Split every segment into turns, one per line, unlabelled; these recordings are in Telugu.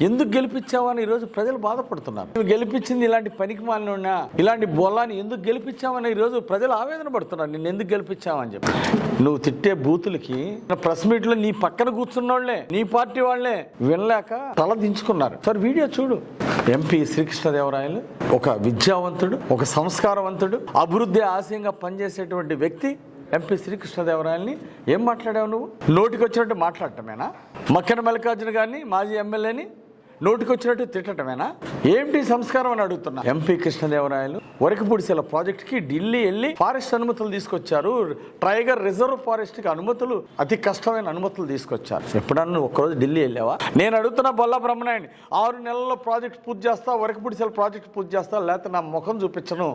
ఎందుకు గెలిపించావని ఈరోజు ప్రజలు బాధపడుతున్నారు. నువ్వు గెలిపించింది ఇలాంటి పనికి మాలిన ఇలాంటి బొల్లాన్ని ఎందుకు గెలిపించావని ఈరోజు ప్రజలు ఆవేదన పడుతున్నారు. నిన్ను ఎందుకు గెలిపించావని చెప్పి. నువ్వు తిట్టే బూతులకి ప్రెస్ మీట్లో నీ పక్కన కూర్చున్నోళ్ళే నీ పార్టీ వాళ్ళే వినలేక తల దించుకున్నారు. సార్ వీడియో చూడు. ఎంపీ శ్రీకృష్ణదేవరాయలు ఒక విద్యావంతుడు ఒక సంస్కారవంతుడు అభివృద్ధి ఆశయంగా పనిచేసేటువంటి వ్యక్తి ఎంపీ శ్రీకృష్ణదేవరాయల్ని. ఏం మాట్లాడావు నువ్వు? నోటికి వచ్చినట్టు మాట్లాడటమేనా? మక్కన మల్లికార్జున గారిని మాజీ ఎమ్మెల్యేని నోటికొచ్చినట్టు తిట్టడమేనా తిట్టటమేనా ఏంటి సంస్కారం అని అడుగుతున్నా. ఎంపీ కృష్ణదేవరాయలు వరకపూడిసెల ప్రాజెక్ట్కి ఢిల్లీ వెళ్ళి ఫారెస్ట్ అనుమతులు తీసుకొచ్చారు. టైగర్ రిజర్వ్ ఫారెస్ట్కి అనుమతులు అతి కష్టమైన అనుమతులు తీసుకొచ్చారు. ఎప్పుడన్నా ఒక్కరోజు ఢిల్లీ వెళ్ళావా? నేను అడుగుతున్నా బొల్లా బ్రహ్మనాయుడిని ఆరు నెలల్లో ప్రాజెక్ట్ పూర్తి చేస్తా వరకపూడిసెల ప్రాజెక్ట్ పూర్తి చేస్తా లేకపోతే నా ముఖం చూపించను.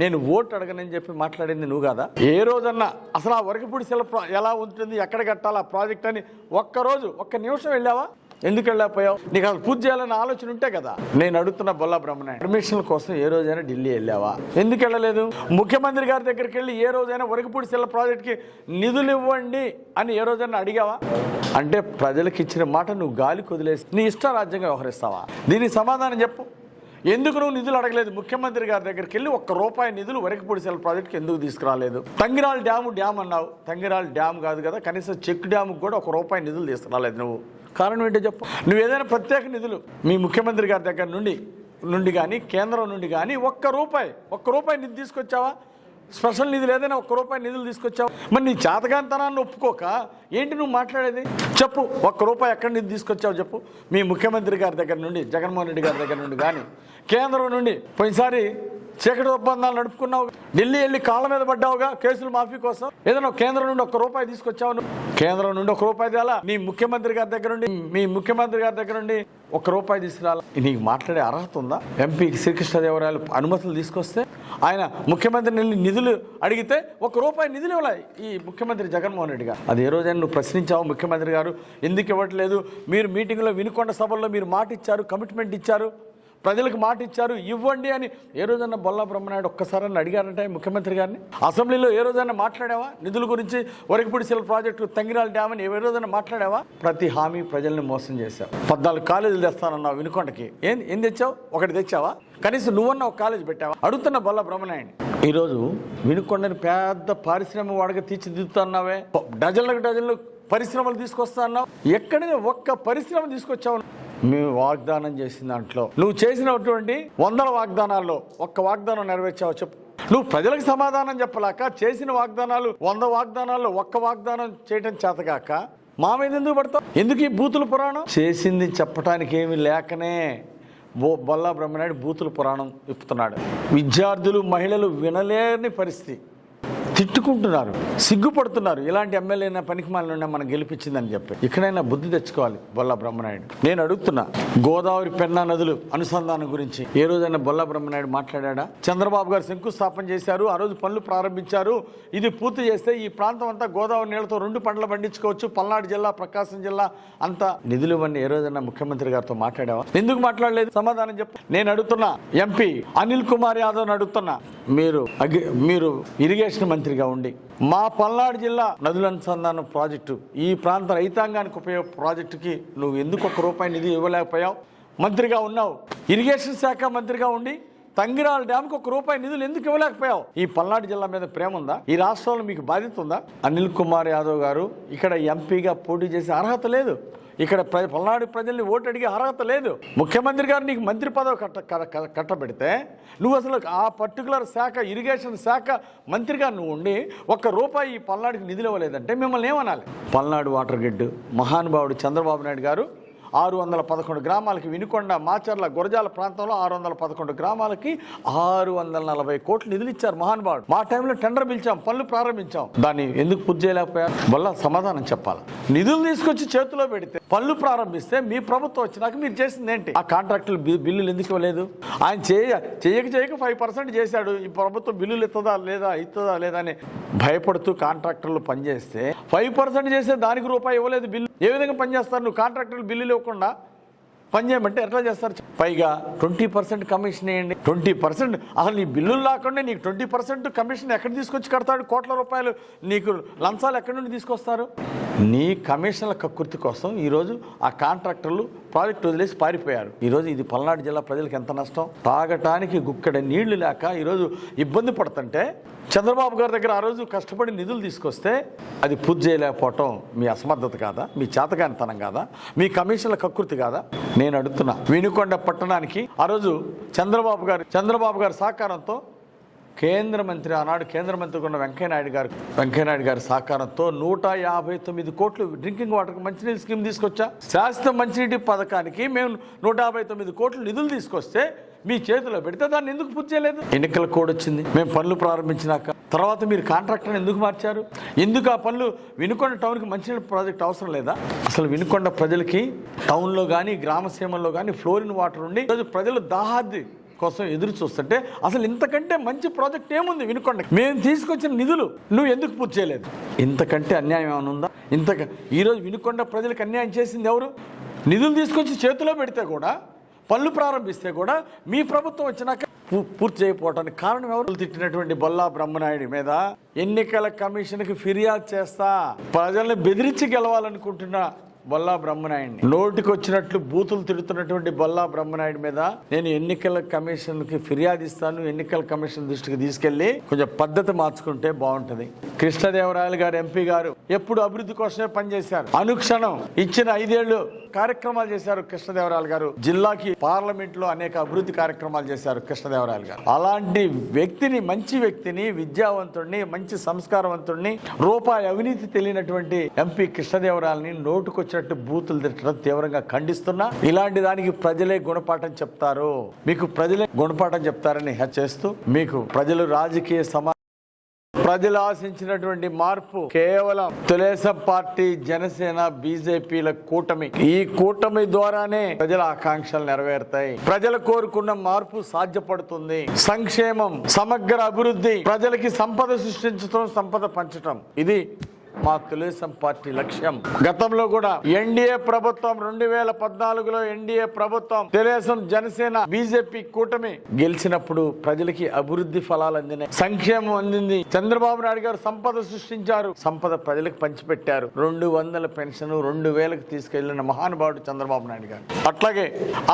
నేను ఓటు అడగనని చెప్పి మాట్లాడింది నువ్వు కదా? ఏ రోజన్నా అసలు ఆ వరకపూడి శిల ఎలా ఉంటుంది ఎక్కడ కట్టాలి ఆ ప్రాజెక్ట్ అని ఒక్కరోజు ఒక్క నిమిషం వెళ్ళావా? ఎందుకు వెళ్ళకపోయావు? నీకు అసలు పూజ చేయాలన్న ఆలోచన ఉంటే కదా. నేను అడుగుతున్న బొల్లా బ్రహ్మణ అడ్మిషన్ కోసం ఏ రోజైనా ఢిల్లీ వెళ్ళావా? ఎందుకు వెళ్ళలేదు? ముఖ్యమంత్రి గారి దగ్గరికి వెళ్ళి ఏ రోజైనా వరకపూడి శిల ప్రాజెక్ట్కి నిధులు ఇవ్వండి అని ఏ రోజైనా అడిగావా? అంటే ప్రజలకు ఇచ్చిన మాట నువ్వు గాలి కొదిలేసి నీ ఇష్ట రాజ్యంగా వ్యవహరిస్తావా? దీనికి సమాధానం చెప్పు. ఎందుకు నువ్వు నిధులు అడగలేదు? ముఖ్యమంత్రి గారి దగ్గరికి వెళ్ళి ఒక్క రూపాయి నిధులు వరకపూడిసెల ప్రాజెక్టుకి ఎందుకు తీసుకురాలేదు? తంగిరాల డ్యాము డ్యామ్ అన్నావు. తంగిరాల డ్యామ్ కాదు కదా కనీసం చెక్ డ్యాముకి కూడా ఒక రూపాయి నిధులు తీసుకురాలేదు నువ్వు. కారణం ఏంటో చెప్పు. నువ్వు ఏదైనా ప్రత్యేక నిధులు మీ ముఖ్యమంత్రి గారి దగ్గర నుండి నుండి కానీ కేంద్రం నుండి కానీ ఒక్క రూపాయి ఒక్క రూపాయి నిధి తీసుకొచ్చావా? స్పెషల్ నిధులు ఏదైనా ఒక్క రూపాయి నిధులు తీసుకొచ్చావు? మరి నీ చేతగాంతనాన్ని ఒప్పుకోక ఏంటి నువ్వు మాట్లాడేది? చెప్పు ఒక్క రూపాయి ఎక్కడి నుంచి తీసుకొచ్చావు చెప్పు. మీ ముఖ్యమంత్రి గారి దగ్గర నుండి జగన్మోహన్ రెడ్డి గారి దగ్గర నుండి కానీ కేంద్రం నుండి పోయినసారి చీకటి ఒప్పందాలు నడుపుకున్నావు ఢిల్లీ వెళ్ళి కాళ్ళ మీద పడ్డావుగా కేసులు మాఫీ కోసం. ఏదైనా కేంద్రం నుండి ఒక్క రూపాయి తీసుకొచ్చావు కేంద్రం నుండి ఒక రూపాయి తేలా. మీ ముఖ్యమంత్రి గారి దగ్గర నుండి మీ ముఖ్యమంత్రి గారి దగ్గర నుండి ఒక్క రూపాయి తీసుకురాలా. నీకు మాట్లాడే అర్హత ఉందా? ఎంపీ శ్రీకృష్ణదేవరాయలు అనుమతులు తీసుకొస్తే ఆయన ముఖ్యమంత్రి వెళ్ళి నిధులు అడిగితే ఒక రూపాయి నిధులు ఇవ్వాలి ఈ ముఖ్యమంత్రి జగన్మోహన్ రెడ్డి గారు. అది ఏ రోజైనా నువ్వు ప్రశ్నించావు ముఖ్యమంత్రి గారు. ఎందుకు ఇవ్వట్లేదు? మీరు మీటింగ్లో వినుకొండ సభల్లో మీరు మాట ఇచ్చారు కమిట్మెంట్ ఇచ్చారు. ప్రజలకు మాట ఇచ్చారు ఇవ్వండి అని. ఏ రోజన్నా బొల్లా బ్రహ్మనాయుడు ఒక్కసారని అడిగారంటే ముఖ్యమంత్రి గారిని? అసెంబ్లీలో ఏ రోజైనా మాట్లాడావా? నిధుల గురించి Varikapudisela project Tangirala dam అని ఏ రోజైనా మాట్లాడావా? ప్రతి హామీ ప్రజల్ని మోసం చేశావు. పద్నాలుగు కాలేజీలు తెస్తానన్నావు వినుకొండకి. ఏం ఏం తెచ్చావు? ఒకటి తెచ్చావా? కనీసం నువ్వన్న ఒక కాలేజ్ పెట్టావా? అడుగుతున్న బొల్ల బ్రహ్మనాయుడు ఈరోజు వినుకొండని పెద్ద పారిశ్రామిక వాడగా తీర్చిదిద్దుతున్నావే. డజన్లకు డజన్లు పరిశ్రమలు తీసుకొస్తా అన్నావు ఎక్కడైనా ఒక్క పరిశ్రమ తీసుకొచ్చావు? మేము వాగ్దానం చేసిన దాంట్లో. నువ్వు చేసినటువంటి వందల వాగ్దానాల్లో ఒక్క వాగ్దానం నెరవేర్చావు చెప్పు. నువ్వు ప్రజలకు సమాధానం చెప్పలేక చేసిన వాగ్దానాలు వంద వాగ్దానాల్లో ఒక్క వాగ్దానం చేయటం చేతగాక మా మీద ఎందుకు పడతావు? ఎందుకు ఈ బూతుల పురాణం? చేసింది చెప్పడానికి ఏమీ లేకనే బో బొల్లా బ్రహ్మనాయుడు బూతుల పురాణం ఇప్పుతున్నాడు విద్యార్థులు మహిళలు వినలేని పరిస్థితి. తిట్టుకుంటున్నారు సిగ్గుపడుతున్నారు. ఇలాంటి ఎమ్మెల్యే పనికిమాలిన మనం గెలిపించిందని చెప్పి. ఇక్కడైనా బుద్ధి తెచ్చుకోవాలి బొల్ల బ్రహ్మనాయుడు. నేను అడుగుతున్నా గోదావరి పెన్నా నదులు అనుసంధానం గురించి. ఏ రోజైనా బొల్ల బ్రహ్మనాయుడు మాట్లాడా చంద్రబాబు గారు శంకుస్థాపన చేశారు ఆ రోజు పనులు ప్రారంభించారు. ఇది పూర్తి చేస్తే ఈ ప్రాంతం అంతా గోదావరి నీళ్ళతో రెండు పంటలు పండించుకోవచ్చు. పల్నాడు జిల్లా ప్రకాశం జిల్లా అంతా నిధులు ఇవన్నీ ఏ రోజైనా ముఖ్యమంత్రి గారితో మాట్లాడావా? ఎందుకు మాట్లాడలేదు? సమాధానం చెప్పు. నేను అడుగుతున్నా ఎంపీ అనిల్ కుమార్ యాదవ్ అడుగుతున్నా. మీరు మీరు ఇరిగేషన్ మంత్రిగా ఉండి మా పల్నాడు జిల్లా నదుల అనుసంధానం ప్రాజెక్టు ఈ ప్రాంత రైతాంగానికి ఉపయోగ ప్రాజెక్టుకి నువ్వు ఎందుకు ఒక రూపాయి నిధి ఇవ్వలేకపోయావు? మంత్రిగా ఉన్నావు. ఇరిగేషన్ శాఖ మంత్రిగా ఉండి తంగిరాల డ్యామ్కి ఒక రూపాయి నిధులు ఎందుకు ఇవ్వలేకపోయావు? ఈ పల్నాడు జిల్లా మీద ప్రేమ ఉందా? ఈ రాష్ట్రంలో మీకు బాధ్యత ఉందా? అనిల్ కుమార్ యాదవ్ గారు ఇక్కడ ఎంపీగా పోటీ చేసే అర్హత లేదు. ఇక్కడ ప్ర పల్నాడు ప్రజల్ని ఓటు అడిగే అర్హత లేదు. ముఖ్యమంత్రి గారు నీకు మంత్రి పదవి కట్ట క- కట్టబెడితే నువ్వు అసలు ఆ పర్టికులర్ శాఖ ఇరిగేషన్ శాఖ మంత్రిగా నువ్వు ఉండి ఒక్క రూపాయి ఈ పల్నాడుకి నిధులు ఇవ్వలేదంటే మిమ్మల్ని ఏమనాలి? పల్నాడు వాటర్ గ్రిడ్ మహానుభావుడు చంద్రబాబు నాయుడు గారు ఆరు వందల పదకొండు గ్రామాలకి వినుకొండ మాచర్ల గురజాల ప్రాంతంలో ఆరు వందల పదకొండు గ్రామాలకి ఆరు వందల నలభై కోట్లు నిధులు ఇచ్చారు మహానుభావుడు. మా టైంలో టెండర్ పిలిచాం పనులు ప్రారంభించాం. దాన్ని ఎందుకు పూర్తి చేయలేకపోయారు? వల్ల సమాధానం చెప్పాలి. నిధులు తీసుకొచ్చి చేతిలో పెడితే పనులు ప్రారంభిస్తే మీ ప్రభుత్వం వచ్చినాక మీరు చేసింది ఏంటి? ఆ కాంట్రాక్టులు బిల్లులు ఎందుకు ఇవ్వలేదు? ఆయన చేయ చేయక చేయక ఫైవ్ పర్సెంట్ చేశాడు. ఈ ప్రభుత్వం బిల్లులు ఇస్తుందా లేదా ఇస్తుందా లేదా అని భయపడుతూ కాంట్రాక్టర్లు పనిచేస్తే ఫైవ్ పర్సెంట్ చేస్తే దానికి రూపాయి ఇవ్వలేదు బిల్లు. ఏ విధంగా పనిచేస్తారు? నువ్వు కాంట్రాక్టర్లు బిల్లులు ఇవ్వకుండా పని చేయమంటే ఎట్లా చేస్తారు? పైగా ట్వంటీ పర్సెంట్ కమిషన్ వేయండి. ట్వంటీ పర్సెంట్ అసలు నీ బిల్లులు లేకుండా నీకు ట్వంటీ పర్సెంట్ కమిషన్ ఎక్కడ తీసుకొచ్చి కడతాడు? కోట్ల రూపాయలు నీకు లంచాలు ఎక్కడి నుండి తీసుకొస్తారు? నీ కమిషన్ల కక్కుర్తి కోసం ఈరోజు ఆ కాంట్రాక్టర్లు ప్రాజెక్ట్ వదిలేసి పారిపోయారు. ఈరోజు ఇది పల్నాడు జిల్లా ప్రజలకు ఎంత నష్టం? తాగటానికి గుక్కడ నీళ్ళు లేక ఈరోజు ఇబ్బంది పడుతుంటే చంద్రబాబు గారి దగ్గర ఆ రోజు కష్టపడి నిధులు తీసుకొస్తే అది పూర్తి చేయలేకపోవటం మీ అసమర్థత కాదా? మీ చేతకానితనం కాదా? మీ కమిషన్ల కకృతి కాదా? నేను అడుగుతున్నా. వినుకొండ పట్టణానికి ఆ రోజు చంద్రబాబు గారు చంద్రబాబు గారి సహకారంతో కేంద్ర మంత్రి ఆనాడు కేంద్ర మంత్రి ఉన్న వెంకయ్యనాయుడు గారు వెంకయ్యనాయుడు గారి సహకారంతో నూట యాభై తొమ్మిది కోట్లు డ్రింకింగ్ వాటర్ మంచినీటి స్కీమ్ తీసుకొచ్చా? శాశ్వత మంచినీటి పథకానికి మేము నూట యాభై తొమ్మిది కోట్లు నిధులు తీసుకొస్తే మీ చేతిలో పెడితే దాన్ని ఎందుకు పూర్తి చేయలేదు? ఎన్నికల కోడ్ వచ్చింది. మేము పనులు ప్రారంభించినాక తర్వాత మీరు కాంట్రాక్టర్ని ఎందుకు మార్చారు? ఎందుకు ఆ పనులు వినుకొండ టౌన్కి మంచినీళ్ళ ప్రాజెక్ట్ అవసరం లేదా? అసలు వినుకొండ ప్రజలకి టౌన్లో కానీ గ్రామసీమల్లో కానీ ఫ్లోరిన్ వాటర్ ఉండి ప్రజలు దాహాద్ది కోసం ఎదురు చూస్తుంటే అసలు ఇంతకంటే మంచి ప్రాజెక్ట్ ఏముంది? వినుకొండ. మేము తీసుకొచ్చిన నిధులు నువ్వు ఎందుకు పూర్తి చేయలేదు? ఇంతకంటే అన్యాయం ఏమైనా ఉందా? ఇంత ఈరోజు వినుకొండ ప్రజలకు అన్యాయం చేసింది ఎవరు? నిధులు తీసుకొచ్చి చేతిలో పెడితే కూడా పనులు ప్రారంభిస్తే కూడా మీ ప్రభుత్వం వచ్చినాక పూ- పూర్తి చేయకపోవటానికి కారణం ఎవరు? తిట్టినటువంటి బొల్లా బ్రహ్మనాయుడి మీద ఎన్నికల కమిషన్కి ఫిర్యాదు చేస్తా ప్రజల్ని బెదిరించి గెలవాలనుకుంటున్నా బొల్లా బ్రహ్మనాయుడిని. నోటికి వచ్చినట్లు బూతులు తిడుతున్నటువంటి బొల్లా బ్రహ్మనాయుడు మీద నేను ఎన్నికల కమిషన్కి ఫిర్యాదు ఇస్తాను ఎన్నికల కమిషన్ దృష్టికి తీసుకెళ్ళి కొంచెం పద్ధతి మార్చుకుంటే బాగుంటది. కృష్ణదేవరాయలు గారు ఎంపీ గారు ఎప్పుడు అభివృద్ధి కోసమే పనిచేశారు. అనుక్షణం ఇచ్చిన ఐదేళ్ళు కార్యక్రమాలు చేశారు కృష్ణదేవరాయలు గారు. జిల్లాకి పార్లమెంట్లో అనేక అభివృద్ధి కార్యక్రమాలు చేశారు కృష్ణదేవరాయలు గారు. అలాంటి వ్యక్తిని మంచి వ్యక్తిని విద్యావంతుడిని మంచి సంస్కారవంతుడిని రూపాయి అవినీతి తెలియనటువంటి ఎంపీ కృష్ణదేవరాయలని వచ్చినట్టు బూతులు తిట్టడం తీవ్రంగా ఖండిస్తున్నా ఇలాంటి దానికి ప్రజలే గుణపాఠం చెప్తారు. మీకు ప్రజలే గుణపాఠం చెప్తారని హెచ్చరిస్తూ మీకు ప్రజలు రాజకీయ సమా ప్రజలు ఆశించినటువంటి మార్పు కేవలం తెలుగుదేశం పార్టీ జనసేన బీజేపీల కూటమి. ఈ కూటమి ద్వారానే ప్రజల ఆకాంక్షలు నెరవేరుతాయి. ప్రజలు కోరుకున్న మార్పు సాధ్యపడుతుంది. సంక్షేమం సమగ్ర అభివృద్ధి ప్రజలకి సంపద సృష్టించడం సంపద పంచటం. ఇది మా తెలుగుదేశం పార్టీ లక్ష్యం. గతంలో కూడా ఎన్డీఏ ప్రభుత్వం రెండు వేల పద్నాలుగులో ఎన్డీఏ ప్రభుత్వం తెలుగుదేశం జనసేన బీజేపీ కూటమి గెలిచినప్పుడు ప్రజలకి అభివృద్ధి ఫలాలు అందినాయి. సంక్షేమం అందింది. చంద్రబాబు నాయుడు గారు సంపద సృష్టించారు. సంపద ప్రజలకు పంచిపెట్టారు. రెండు వందల పెన్షన్ రెండు వేలకు తీసుకెళ్ళిన మహానుభావుడు చంద్రబాబు నాయుడు గారు. అట్లాగే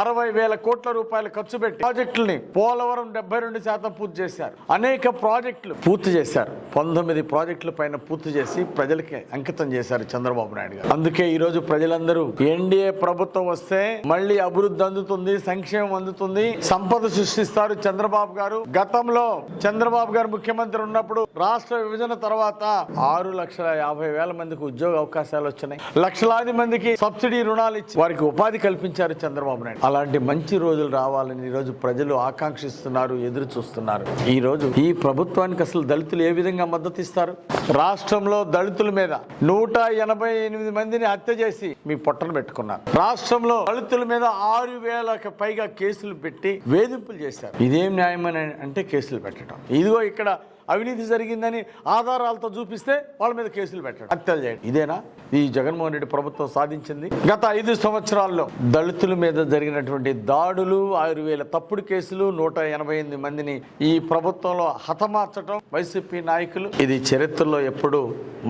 అరవై వేల కోట్ల రూపాయలు ఖర్చు పెట్టి ప్రాజెక్టుల్ని పోలవరం డెబ్బై రెండు శాతం పూర్తి చేశారు. అనేక ప్రాజెక్టులు పూర్తి చేశారు. పంతొమ్మిది ప్రాజెక్టుల పైన పూర్తి చేసి ప్రజలు అంకితం చేశారు చంద్రబాబు నాయుడు గారు. అందుకే ఈ రోజు ప్రజలందరూ ఎన్డీఏ ప్రభుత్వం వస్తే మళ్ళీ అభివృద్ధి అందుతుంది సంక్షేమం అందుతుంది సంపద సృష్టిస్తారు చంద్రబాబు గారు. గతంలో చంద్రబాబు గారు ముఖ్యమంత్రి ఉన్నప్పుడు రాష్ట్ర విభజన తర్వాత ఆరు లక్షల యాభై వేల మందికి ఉద్యోగ అవకాశాలు వచ్చినాయి. లక్షలాది మందికి సబ్సిడీ రుణాలు ఇచ్చి వారికి ఉపాధి కల్పించారు చంద్రబాబు నాయుడు. అలాంటి మంచి రోజులు రావాలని ఈ రోజు ప్రజలు ఆకాంక్షిస్తున్నారు ఎదురు చూస్తున్నారు. ఈ రోజు ఈ ప్రభుత్వానికి అసలు దళితులు ఏ విధంగా మద్దతు ఇస్తారు? రాష్ట్రంలో దళితులు మీద నూట ఎనభై ఎనిమిది మందిని హత్య చేసి మీ పొట్టను పెట్టుకున్నారు. రాష్ట్రంలో దళితుల మీద ఆరు వేలకు పైగా కేసులు పెట్టి వేధింపులు చేశారు. ఇదేం న్యాయమని అంటే కేసులు పెట్టడం. ఇదిగో ఇక్కడ అవినీతి జరిగిందని ఆధారాలతో చూపిస్తే వాళ్ళ మీద కేసులు పెట్టడం. హత్యలు చేయడం. ఇదేనా? ఈ జగన్మోహన్ రెడ్డి ప్రభుత్వం సాధించింది. గత ఐదు సంవత్సరాల్లో దళితుల మీద జరిగినటువంటి దాడులు ఆరు వేల తప్పుడు కేసులు నూట ఎనభై ఎనిమిది మందిని ఈ ప్రభుత్వంలో హతమార్చడం వైసీపీ నాయకులు. ఇది చరిత్రలో ఎప్పుడు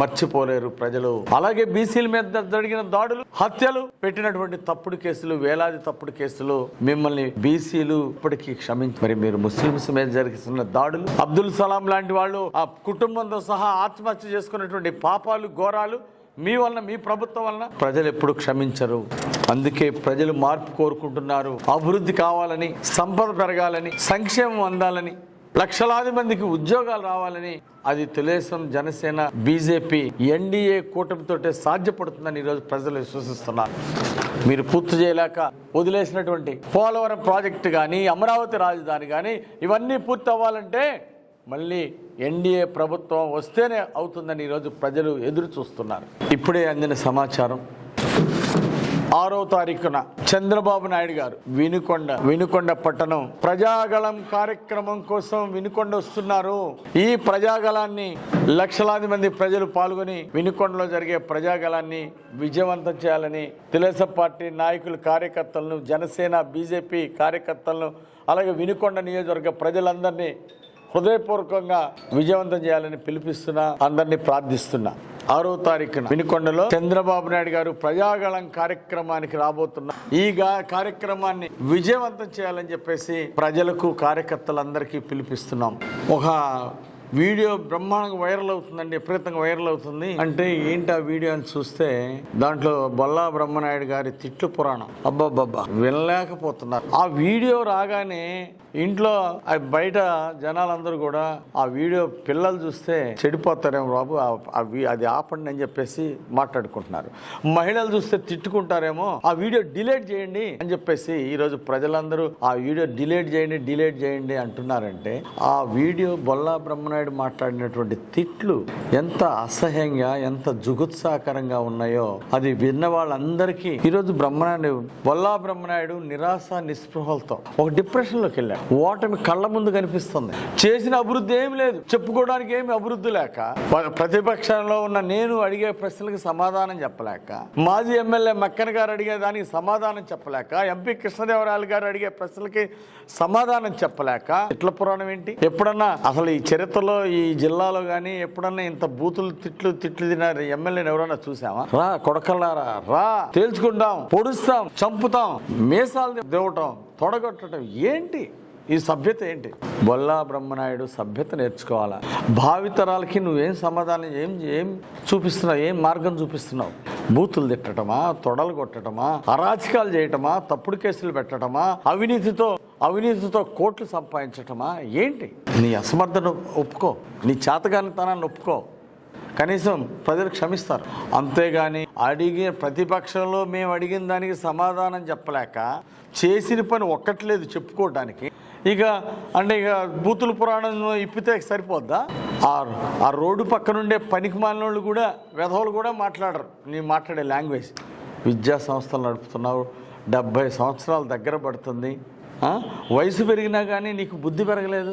మర్చిపోలేరు ప్రజలు. అలాగే బీసీల మీద జరిగిన దాడులు హత్యలు పెట్టినటువంటి తప్పుడు కేసులు వేలాది తప్పుడు కేసులు మిమ్మల్ని బీసీలు ఇప్పటికీ క్షమించి మరి మీరు ముస్లింస్ మీద జరుగుతున్న దాడులు అబ్దుల్ సలాం లాంటి వాళ్ళు ఆ కుటుంబంతో సహా ఆత్మహత్య చేసుకున్నటువంటి పాపాలు ఘోరాలు మీ వలన మీ ప్రభుత్వం వలన ప్రజలు ఎప్పుడు క్షమించరు. అందుకే ప్రజలు మార్పు కోరుకుంటున్నారు. అభివృద్ధి కావాలని సంపద పెరగాలని సంక్షేమం అందాలని లక్షలాది మందికి ఉద్యోగాలు రావాలని అది తెలుగుదేశం జనసేన బీజేపీ ఎన్డీఏ కూటమితోటే సాధ్యపడుతుందని ఈరోజు ప్రజలు విశ్వసిస్తున్నారు. మీరు పూర్తి చేయలేక వదిలేసినటువంటి పోలవరం ప్రాజెక్టు కానీ అమరావతి రాజధాని కానీ ఇవన్నీ పూర్తి అవ్వాలంటే మళ్ళీ ఎన్డీఏ ప్రభుత్వం వస్తేనే అవుతుందని ఈరోజు ప్రజలు ఎదురు చూస్తున్నారు. ఇప్పుడే అందిన సమాచారం. ఆరో తారీఖున చంద్రబాబు నాయుడు గారు వినుకొండ వినుకొండ పట్టణం ప్రజాగళం కార్యక్రమం కోసం వినుకొండ వస్తున్నారు. ఈ ప్రజాగళాన్ని లక్షలాది మంది ప్రజలు పాల్గొని వినుకొండలో జరిగే ప్రజాగళాన్ని విజయవంతం చేయాలని తెలుగుదేశం పార్టీ నాయకులు కార్యకర్తలను జనసేన బీజేపీ కార్యకర్తలను అలాగే వినుకొండ నియోజకవర్గ ప్రజలందరినీ హృదయపూర్వకంగా విజయవంతం చేయాలని పిలిపిస్తున్నా అందరినీ ప్రార్థిస్తున్నా. ఆరో తారీఖున వినుకొండలో చంద్రబాబు నాయుడు గారు ప్రజాగళం కార్యక్రమానికి రాబోతున్న ఈ కార్యక్రమాన్ని విజయవంతం చేయాలని చెప్పేసి ప్రజలకు కార్యకర్తలందరికీ పిలిపిస్తున్నాం. ఒక వీడియో బ్రహ్మాండంగా వైరల్ అవుతుందండి విపరీతంగా వైరల్ అవుతుంది. అంటే ఏంటి ఆ వీడియో అని చూస్తే దాంట్లో బొల్లా బ్రహ్మనాయుడు గారి తిట్లు పురాణం. అబ్బాబ్బా వినలేకపోతున్నారు. ఆ వీడియో రాగానే ఇంట్లో బయట జనాలందరూ కూడా ఆ వీడియో పిల్లలు చూస్తే చెడిపోతారేమో బాబు అవి అది ఆపండి అని చెప్పేసి మాట్లాడుకుంటున్నారు. మహిళలు చూస్తే తిట్టుకుంటారేమో ఆ వీడియో డిలీట్ చేయండి అని చెప్పేసి ఈరోజు ప్రజలందరూ ఆ వీడియో డిలీట్ చేయండి డిలీట్ చేయండి అంటున్నారంటే ఆ వీడియో బొల్లా బ్రహ్మనాయుడు మాట్లాడినటువంటి తిట్లు ఎంత అసహ్యంగా ఎంత జుగుత్సాకరంగా ఉన్నాయో అది విన్న వాళ్ళందరికీ ఈరోజు బ్రహ్మనాయుడు వల్లా బ్రహ్మనాయుడు నిరాశ నిస్పృహలతో ఒక డిప్రెషన్లోకి వెళ్ళాడు. ఓటమి కళ్ళ ముందు కనిపిస్తుంది. చేసిన అభివృద్ధి ఏం లేదు. చెప్పుకోవడానికి ఏమి అభివృద్ధి లేక ప్రతిపక్షంలో ఉన్న నేను అడిగే ప్రశ్నలకు సమాధానం చెప్పలేక మాజీ ఎమ్మెల్యే మక్కన్ గారు అడిగే దానికి సమాధానం చెప్పలేక ఎంపీ కృష్ణదేవరాయలు గారు అడిగే ప్రశ్నలకి సమాధానం చెప్పలేక ఇట్ల పురాణం ఏంటి? ఎప్పుడన్నా అసలు ఈ చరిత్రలో ఈ జిల్లాలో కానీ ఎప్పుడన్నా ఇంత బూతులు తిట్లు తిట్లు తినారు ఎమ్మెల్యేని ఎవరన్నా చూసామా రా కొడకల్లారా. రా తేల్చుకుంటాం పొడుస్తాం చంపుతాం మీసాలు దేవటం తొడగొట్టడం ఏంటి? ఈ సభ్యత ఏంటి? బొల్లా బ్రహ్మనాయుడు సభ్యత నేర్చుకోవాలా? భావితరాలకి నువ్వేం సమాధానం ఏం ఏం చూపిస్తున్నావు ఏం మార్గం చూపిస్తున్నావు? బూతులు తిట్టడమా తొడలు కొట్టడమా అరాచకాలు చేయటమా తప్పుడు కేసులు పెట్టడమా అవినీతితో అవినీతితో కోట్లు సంపాదించటమా? ఏంటి? నీ అసమర్థను ఒప్పుకో. నీ చేతగానితనాన్ని ఒప్పుకో. కనీసం ప్రజలు క్షమిస్తారు. అంతేగాని అడిగే ప్రతిపక్షంలో మేము అడిగిన దానికి సమాధానం చెప్పలేక చేసిన పని ఒక్కట్లేదు చెప్పుకోవడానికి ఇక అంటే ఇక బూతుల పురాణం ఇప్పితే సరిపోద్దా? ఆ ఆ రోడ్డు పక్కనుండే పనికి మాలినోళ్ళు కూడా వెధవులు కూడా మాట్లాడరు. నీ మాట్లాడే లాంగ్వేజ్. విద్యా సంస్థలు నడుపుతున్నావు. డెబ్భై సంవత్సరాల దగ్గర పడుతుంది. వయసు పెరిగినా కానీ నీకు బుద్ధి పెరగలేదు?